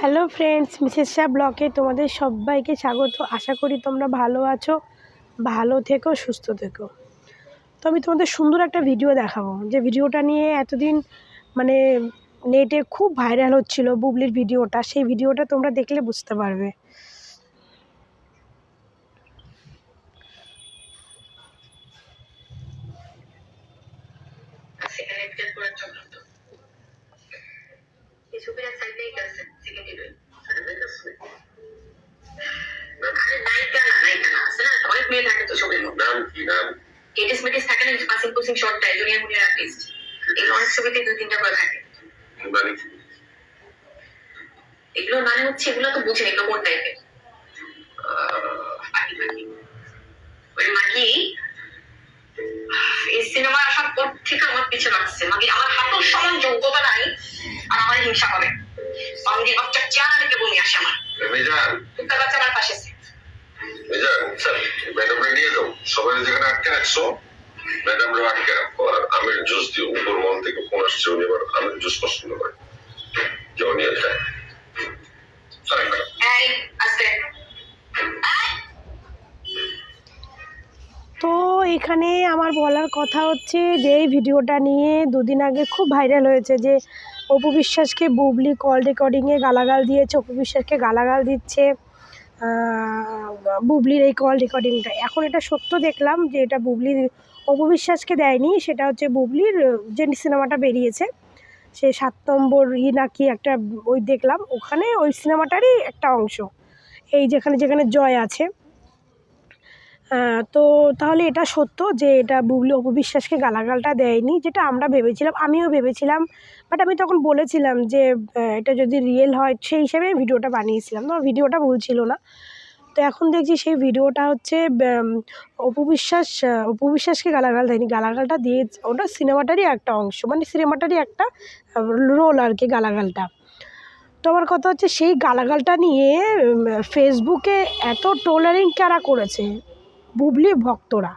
Hello friends Mrs Shah ব্লকে তোমাদের সবাইকে স্বাগত। আশা করি তোমরা ভালো আছো, ভালো থেকো, সুস্থ থেকো। তো আমি তোমাদের সুন্দর একটা ভিডিও দেখাবো। যে ভিডিওটা নিয়ে এতদিন মানে নেটে খুব ভাইরাল হচ্ছিল বুবলির ভিডিওটা সেই ভিডিওটা তোমরা দেখলে বুঝতে পারবে। সেখানে এডুকেট করার জন্য তো এই ছবির এক সাইডেই গেছে সেকেন্ড হিরোইন আরে নায়িকা না নায়িকা না আছে না? অনেক মেয়ে থাকে তো ছবির মধ্যে নাম কি নাম? কেটিস মেটিস থাকে না পাসিং পুসিং শর্টটাই জুনিয়র মুনিয়র আর্টিস্ট এই অনেক ছবিতে দুই তিনটা করে থাকে। মানে এগুলোর মানে হচ্ছে এগুলো তো বুঝেন এগুলো কোন টাইপের ওই মাকি এই সিনেমা আসার পর থেকে আমার পিছনে লাগছে। মাকি আমার হাতের সমান যোগ্যতা নাই আর আমার হিংসা করে। বাচ্চা বমি আসে আমার। বাচ্চা আমার পাশে আছে। মিজান স্যার ম্যাডামরা নিয়ে যাও। সবাই যেখানে আটকে রাখছো ম্যাডামরা আটকে রাখো। আর আমের জুস দিও উপর মল থেকে ফোন আসছে উনি এবার আমের জুস পছন্দ করে। তো এখানে আমার বলার কথা হচ্ছে যে, এই ভিডিওটা নিয়ে দুদিন আগে খুব ভাইরাল হয়েছে যে, অপু বিশ্বাসকে বুবলি কল রেকর্ডিংয়ে গালাগাল দিয়েছে, অপু বিশ্বাসকে গালাগাল দিচ্ছে বুবলির এই কল রেকর্ডিংটা। এখন এটা সত্য দেখলাম যে, এটা বুবলির অপু বিশ্বাসকে দেয়নি, সেটা হচ্ছে বুবলির, যে সিনেমাটা বেরিয়েছে, সে সাত নম্বর ই নাকি একটা ওই দেখলাম, ওখানে ওই সিনেমাটারই একটা অংশ। এই যেখানে যেখানে জয় আছে। তো তাহলে এটা সত্য যে এটা বুবলি অপবিশ্বাসকে গালাগালটা দেয়নি যেটা আমরা ভেবেছিলাম আমিও ভেবেছিলাম বাট আমি তখন বলেছিলাম যে এটা যদি রিয়েল হয় সেই হিসেবে ভিডিওটা বানিয়েছিলাম। তো ভিডিওটা ভুল ছিল না। তো এখন দেখছি সেই ভিডিওটা হচ্ছে অপবিশ্বাস অপু বিশ্বাস আহ, অপু বিশ্বাসকে গালাগাল দেয়নি। গালাগালটা দিয়ে ওটা সিনেমাটারই একটা অংশ মানে সিনেমাটারই একটা রোল আর কি গালাগালটা। তো আমার কথা হচ্ছে সেই গালাগালটা নিয়ে ফেসবুকে এত টোলারিং কারা করেছে? বুবলি ভক্তরা।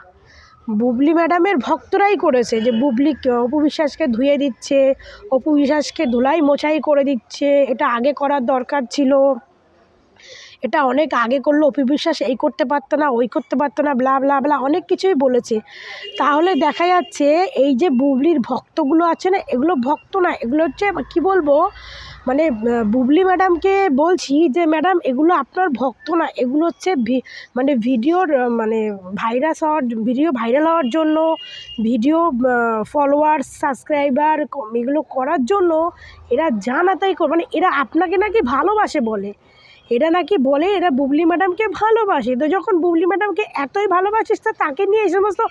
বুবলি ম্যাডামের ভক্তরাই করেছে যে বুবলি অপু বিশ্বাসকে ধুয়ে দিচ্ছে, অপু বিশ্বাসকে ধুলাই মোছাই করে দিচ্ছে, এটা আগে করার দরকার ছিল। এটা অনেক আগে করল, অপু বিশ্বাস এই করতে পারতো না, ওই করতে পারতো না, ব্লা ব্লা ব্লা, অনেক কিছুই বলেছে। তাহলে দেখা যাচ্ছে এই যে বুবলির ভক্তগুলো আছে না, এগুলো ভক্ত না, এগুলো হচ্ছে, কি বলব মানে বুবলি ম্যাডামকে বলছি যে, ম্যাডাম, এগুলো আপনার ভক্ত না, এগুলো হচ্ছে মানে ভিডিওর মানে ভাইরাস হওয়ার, ভিডিও ভাইরাল হওয়ার জন্য, ভিডিও ফলোয়ার্স সাবস্ক্রাইবার এগুলো করার জন্য এরা জানা তাই কর মানে এরা আপনাকে নাকি ভালোবাসে বলে। এরা নাকি বলে এরা বুবলি ম্যাডামকে ভালোবাসে। তো যখন বুবলি ম্যাডামকে এতই ভালোবাসিস, তো তাকে নিয়ে এই সমস্ত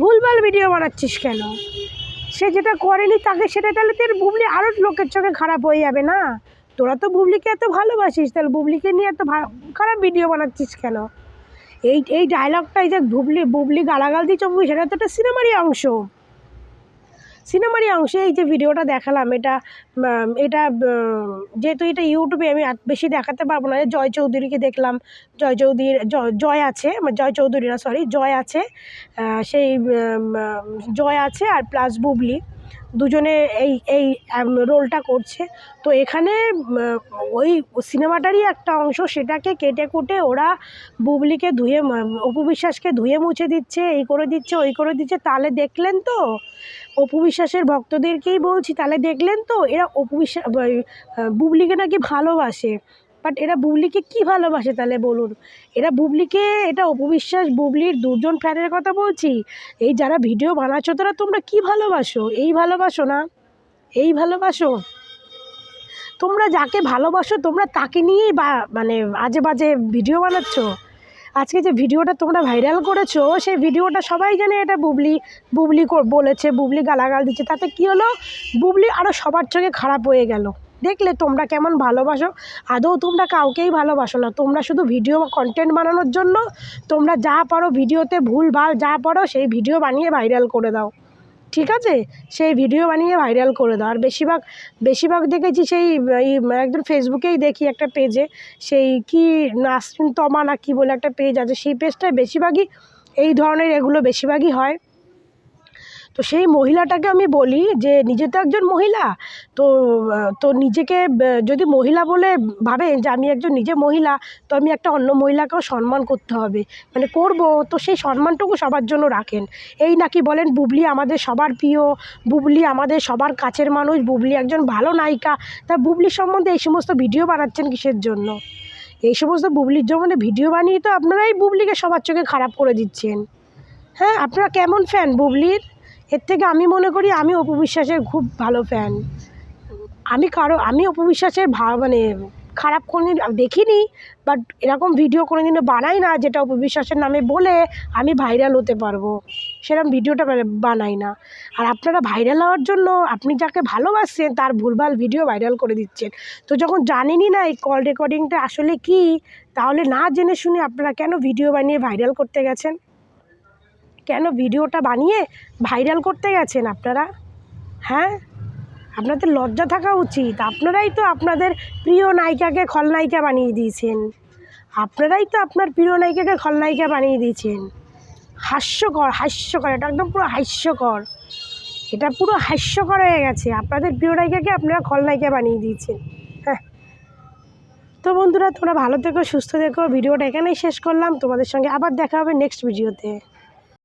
ভুলভাল ভিডিও বানাচ্ছিস কেন? সে যেটা করেনি তাকে সেটা তাহলে তোর বুবলি আরও লোকের চোখে খারাপ হয়ে যাবে না? তোরা তো বুবলিকে এত ভালোবাসিস, তাহলে বুবলিকে নিয়ে এত খারাপ ভিডিও বানাচ্ছিস কেন? এই এই ডায়লগটাই যে বুবলি বুবলি গালাগাল দিয়ে চমকি সেটা তো একটা সিনেমারই অংশ। সিনেমারই অংশে, এই যে ভিডিওটা দেখালাম, এটা এটা যেহেতু এটা ইউটিউবে আমি বেশি দেখাতে পারব না জয় চৌধুরীকে দেখলাম, জয় চৌধুরীর জয় আছে মানে জয় চৌধুরী না সরি জয় আছে সেই জয় আছে আর প্লাস বুবলি। দুজনে এই এই রোলটা করছে। তো এখানে ওই সিনেমাটারই একটা অংশ, সেটাকে কেটে কুটে ওরা বুবলিকে ধুয়ে অপু বিশ্বাসকে ধুয়ে মুছে দিচ্ছে, এই করে দিচ্ছে, ওই করে দিচ্ছে। তাহলে দেখলেন তো, অপু বিশ্বাসের ভক্তদেরকেই বলছি, তাহলে দেখলেন তো, এরা অপু বিশ্বাস বুবলিকে নাকি ভালোবাসে। বাট এরা বুবলিকে কি ভালোবাসে তাহলে বলুন? এরা বুবলিকে, এটা অপবিশ্বাস, বুবলির দুজন ফ্যানের কথা বলছি। এই যারা ভিডিও বানাচ্ছো, তারা তোমরা কি ভালোবাসো? এই ভালোবাসো না? এই ভালোবাসো? তোমরা যাকে ভালোবাসো, তোমরা তাকে নিয়েই বা মানে আজে বাজে ভিডিও বানাচ্ছ। আজকে যে ভিডিওটা তোমরা ভাইরাল করেছ, সেই ভিডিওটা সবাই জানে এটা বুবলি। বুবলি বলেছে, বুবলি গালাগাল দিচ্ছে। তাতে কি হলো? বুবলি আরও সবার চোখে খারাপ হয়ে গেল। দেখলে তোমরা কেমন ভালোবাসো? আদৌ তোমরা কাউকেই ভালোবাসো না। তোমরা শুধু ভিডিও কন্টেন্ট বানানোর জন্য তোমরা যা পারো ভিডিওতে ভুল, ভালো যা পারো সেই ভিডিও বানিয়ে ভাইরাল করে দাও। ঠিক আছে? সেই ভিডিও বানিয়ে ভাইরাল করে দাও। আর বেশিরভাগ বেশিরভাগ দেখেছি সেই একজন ফেসবুকেই দেখি একটা পেজে সেই কি নাসরিন তমা না কি বলে একটা পেজ আছে, সেই পেজটায় বেশিরভাগই এই ধরনের এগুলো বেশিরভাগই হয়। তো সেই মহিলাটাকে আমি বলি যে, নিজে তো একজন মহিলা। তো তো নিজেকে যদি মহিলা বলে ভাবেন যে, আমি একজন নিজে মহিলা, তো আমি একটা অন্য মহিলাকেও সম্মান করতে হবে। মানে করব, তো সেই সম্মানটুকু সবার জন্য রাখেন। এই নাকি বলেন, বুবলি আমাদের সবার প্রিয়, বুবলি আমাদের সবার কাছের মানুষ, বুবলি একজন ভালো নায়িকা। তা বুবলির সম্বন্ধে এই সমস্ত ভিডিও বানাচ্ছেন কিসের জন্য? এই সমস্ত বুবলির জন্য ভিডিও বানিয়ে তো আপনারাই বুবলিকে সবার চোখে খারাপ করে দিচ্ছেন। হ্যাঁ আপনারা কেমন ফ্যান বুবলির? এর থেকে আমি মনে করি আমি অপু বিশ্বাসের খুব ভালো ফ্যান আমি কারও, আমি অপু বিশ্বাসের ভা মানে খারাপ কোনো কোনোদিন দেখিনি বাট এরকম ভিডিও কোনো কোনোদিনও বানাই না, যেটা অপু বিশ্বাসের নামে বলে আমি ভাইরাল হতে পারব। সেরকম ভিডিওটা বা- বানাই না। আর আপনারা ভাইরাল হওয়ার জন্য আপনি যাকে ভালোবাসছেন, তার ভুলভাল ভিডিও ভাইরাল করে দিচ্ছেন। তো যখন জানেনই না এই কল রেকর্ডিংটা আসলে কি, তাহলে না জেনে শুনে আপনারা কেন ভিডিও বানিয়ে ভাইরাল করতে গেছেন? কেন ভিডিওটা বানিয়ে ভাইরাল করতে গেছেন আপনারা? হ্যাঁ? আপনাদের লজ্জা থাকা উচিত। আপনারাই তো আপনাদের প্রিয় নায়িকাকে খলনায়িকা বানিয়ে দিয়েছেন। আপনারাই তো আপনার প্রিয় নায়িকাকে খলনায়িকা বানিয়ে দিয়েছেন। হাস্যকর হাস্যকর, এটা একদম পুরো হাস্যকর। এটা পুরো হাস্যকর হয়ে গেছে। আপনাদের প্রিয় নায়িকাকে আপনারা খলনায়িকা বানিয়ে দিয়েছেন। হ্যাঁ। তো বন্ধুরা, তোমরা ভালো থেকো, সুস্থ থেকো। ভিডিওটা এখানেই শেষ করলাম। তোমাদের সঙ্গে আবার দেখা হবে নেক্সট ভিডিওতে।